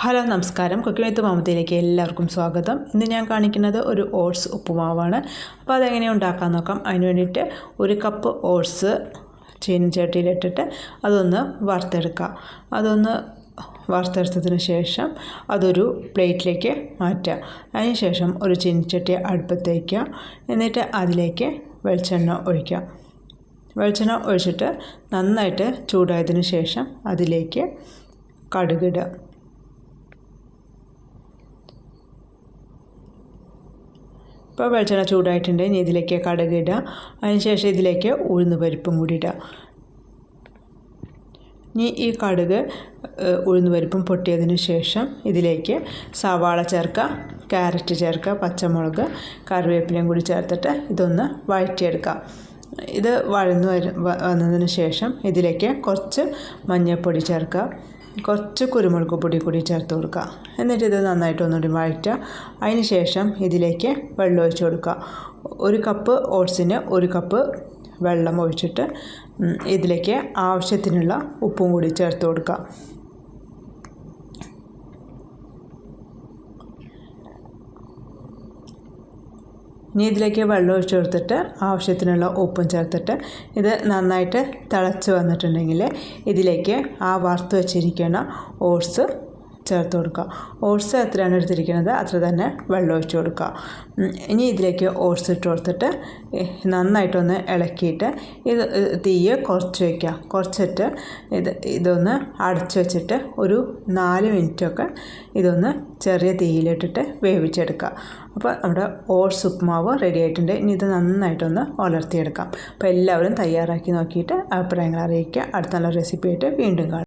Hello നമസ്കാരം. Cooking വിത്ത് മമതയിലേക്ക് എല്ലാവർക്കും സ്വാഗതം. ഇന്ന് ഞാൻ കാണിക്കുന്നത് ഒരു ഓട്സ് ഉപ്പുമാവാണ്. അപ്പോൾ അതെങ്ങനെ ഉണ്ടാക്കാൻ നോക്കാം. അതിന് വേണ്ടിയിട്ട് ഒരു കപ്പ് ഓട്സ് ചീനച്ചട്ടിയിലിട്ടിട്ട് അതൊന്ന് വറുത്തെടുക്കുക. അതൊന്ന് വറുത്തെടുത്തതിന് ശേഷം അതൊരു പ്ലേറ്റിലേക്ക് മാറ്റുക. അതിന് ശേഷം ഒരു ചീനച്ചട്ടി അടുപ്പത്തേക്ക് എന്നിട്ട് അതിലേക്ക് വെളിച്ചെണ്ണ ഒഴിക്കുക. വെളിച്ചെണ്ണ ഒഴിച്ചിട്ട് നന്നായിട്ട് ചൂടായതിന് ശേഷം അതിലേക്ക് കടുകിടുക ഇപ്പോൾ വെളിച്ചെണ്ണ ചൂടായിട്ടുണ്ട്. ഇനി ഇതിലേക്ക് കടുക് ഇടുക. അതിനുശേഷം ഇതിലേക്ക് ഉഴുന്ന് പരിപ്പും കൂടി ഇടുക. ഇനി ഈ കടുക് ഉഴുന്ന് പരിപ്പും പൊട്ടിയതിന് ശേഷം ഇതിലേക്ക് സവാള ചേർക്കുക ക്യാരറ്റ് ചേർക്കുക പച്ചമുളക് കറിവേപ്പിലയും കൂടി ചേർത്തിട്ട് ഇതൊന്ന് വഴറ്റിയെടുക്കുക. ഇത് വഴന്ന് വന്നതിന് ശേഷം ഇതിലേക്ക് കുറച്ച് മഞ്ഞൾപ്പൊടി ചേർക്കുക. കുറച്ച് കുരുമുളക് പൊടി കൂടി ചേർത്ത് കൊടുക്കുക. എന്നിട്ട് ഇത് നന്നായിട്ട് ഒന്നുകൂടി വഴറ്റുക. അതിന് ശേഷം ഇതിലേക്ക് വെള്ളം ഒഴിച്ച് കൊടുക്കുക. ഒരു കപ്പ് ഓട്സിന് ഒരു കപ്പ് വെള്ളം ഒഴിച്ചിട്ട് ഇതിലേക്ക് ആവശ്യത്തിനുള്ള ഉപ്പും കൂടി ചേർത്ത് കൊടുക്കുക. ഇനി ഇതിലേക്ക് വെള്ളം ഒഴിച്ച് കൊടുത്തിട്ട് ആവശ്യത്തിനുള്ള ഉപ്പും ചേർത്തിട്ട് ഇത് നന്നായിട്ട് തിളച്ച് വന്നിട്ടുണ്ടെങ്കിൽ ഇതിലേക്ക് ആ വറുത്ത് വെച്ചിരിക്കുന്ന ഓട്സ് ചേർത്ത് കൊടുക്കുക. ഓട്സ് എത്രയാണ് എടുത്തിരിക്കുന്നത്? അത്ര തന്നെ വെള്ളം ഒഴിച്ച് കൊടുക്കുക. ഇനി ഇതിലേക്ക് ഓട്സ് ഇട്ട് കൊടുത്തിട്ട് നന്നായിട്ടൊന്ന് ഇളക്കിയിട്ട് ഇത് തീയെ കുറച്ച് വയ്ക്കുക. കുറച്ചിട്ട് ഇത് ഇതൊന്ന് അടച്ച് വെച്ചിട്ട് ഒരു നാല് മിനിറ്റൊക്കെ ഇതൊന്ന് ചെറിയ തീയിലിട്ടിട്ട് വേവിച്ചെടുക്കുക. അപ്പോൾ നമ്മുടെ ഓട്സ് ഉപ്പുമാവ് റെഡി ആയിട്ടുണ്ട്. ഇനി ഇത് നന്നായിട്ടൊന്ന് ഉലർത്തിയെടുക്കാം അപ്പോൾ എല്ലാവരും തയ്യാറാക്കി നോക്കിയിട്ട് അഭിപ്രായങ്ങൾ അറിയിക്കുക. അടുത്ത നല്ല റെസിപ്പി ആയിട്ട് വീണ്ടും കാണാം.